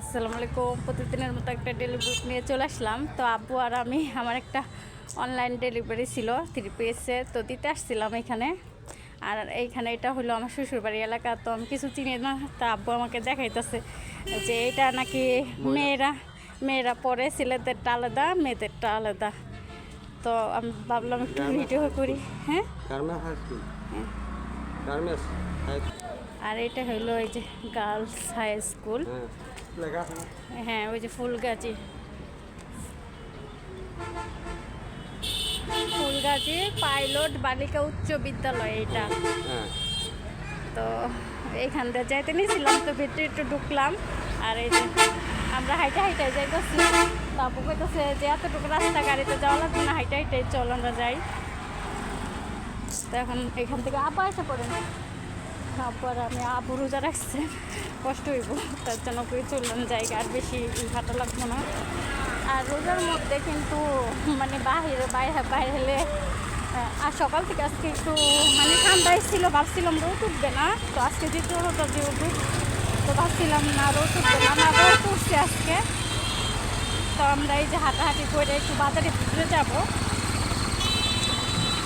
আসসালামু আলাইকুম। প্রতিদিনের মতো একটা ডেলিভারি নিয়ে চলে আসলাম। তো আব্বু আর আমি আমার একটা অনলাইন ডেলিভারি ছিল থ্রি পিসে তো দিতে আসছিলাম এখানে। আর এইখানে এটা হলো আমার শ্বশুরবাড়ি এলাকা। তো আমি কিছু চিনি না তা আব্বু আমাকে দেখাইতেছে যে এটা নাকি মেয়েরা মেয়েরা পরে ছেলেদেরটা আলাদা মেয়েদেরটা আলাদা। তো আমি ভাবলাম একটু ভিডিও করি। হ্যাঁ? হাই আর এটা হলো এই যে গার্লস হাই স্কুল হ্যাঁ ওই যে ফুলগাছি ফুলগাছি পাইলট বালিকা উচ্চ বিদ্যালয় এটা। হ্যাঁ। তো এইখান দিয়ে যাইতে নিয়েছিলাম তো ভিতরে একটু ঢুকলাম। আর এই যে আমরা হাইটে হাইটে যাইতেছি। বাবু কইতেছে যে এতটুকু রাস্তা গাড়িতে যাওয়া লাগবে না হাইটে হাইটে চল আমরা যাই। তো এখন এখান থেকে আবার এসে পড়ে না তারপর আমি আবু রোজা রাখছে, কষ্ট হইব, তার জন্য করে চললাম জায়গা আর বেশি ভাটা লাগবো না। আর রোজার মধ্যে কিন্তু মানে বাহিরে, বাইরে বাইরে আর সকাল থেকে আজকে একটু মানে ঠান্ডাই ছিল, ভাবছিলাম রোদ উঠবে না, তো আজকে যে রোদটা যে উঠুক তো ভাবছিলাম না রোদ উঠবে না না রোদ উঠছে আজকে। তো আমরা এই যে হাঁটাহাঁটি করে একটু বাজারে ভিতরে যাব।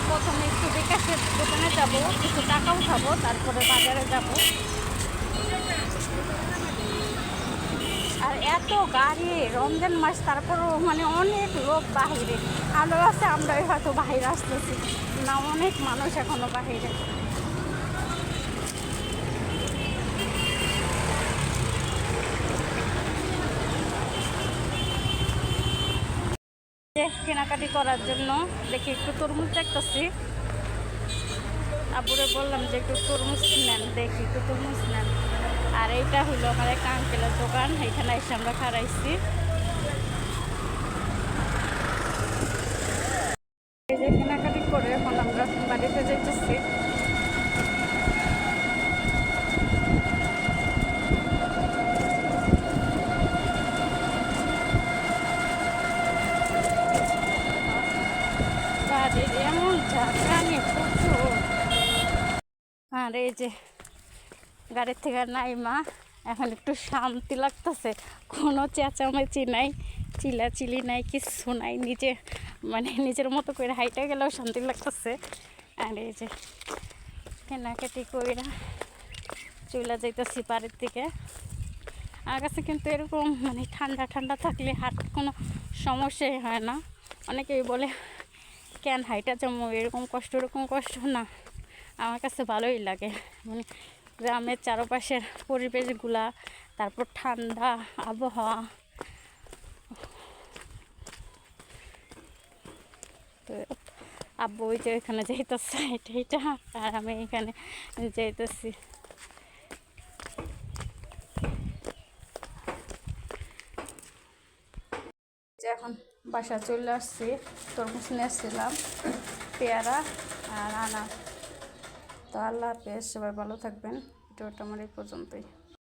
প্রথমে একটু বিকাশের দোকানে যাব, কিছু টাকা উঠাবো তারপরে বাজারে যাব। আর এত গাড়ি, রমজান মাস, তারপরও মানে অনেক লোক বাহিরে। আলো আছে, আমরাই হয়তো বাহিরে আসতেছি। না, অনেক মানুষ এখনও বাহিরে। কেনাকাটি করার জন্য দেখি একটু তরমুজ দেখতেছি। আবুরে বললাম যে একটু তরমুজ নেন, দেখি একটু তরমুজ নেন। আর এইটা হলো আমার এক আঙ্কেলের দোকান, এখানে এসে আমরা খারাইছি এই যে কেনাকাটি করে এখন আমরা বাড়িতে যাইতেছি বাড়ির এমন ঝাঁকানি প্রচুর আর এই যে গাড়ির থেকে নাই মা, এখন একটু শান্তি লাগতেছে। কোনো চেঁচামেচি নাই, চিলাচিলি নাই কিছু নাই। নিজে মানে নিজের মতো করে হাইটে গেলেও শান্তি লাগতেছে। আর এই যে কেনাকাটি কইরা চলে যাইতেছি বাড়ির দিকে। আমার কাছে কিন্তু এরকম মানে ঠান্ডা ঠান্ডা থাকলে হাট কোনো সমস্যাই হয় না। অনেকেই বলে, কেন হাইটা জমো এরকম কষ্ট এরকম কষ্ট না। আমার কাছে ভালোই লাগে। মানে গ্রামের চারপাশের পরিবেশগুলা, তারপর ঠান্ডা আবহাওয়া। তো আব্বু ওই যে এখানে যাইতেছে এটা এটা আর আমি এখানে যাইতেছি। এখন বাসা চলে আসছি, তরমুজ নিয়ে আসছিলাম, পেয়ারা আর আনার। তো আল্লাহ হাফেজ সবাই ভালো থাকবেন। ভিডিওটা আমার এই পর্যন্তই।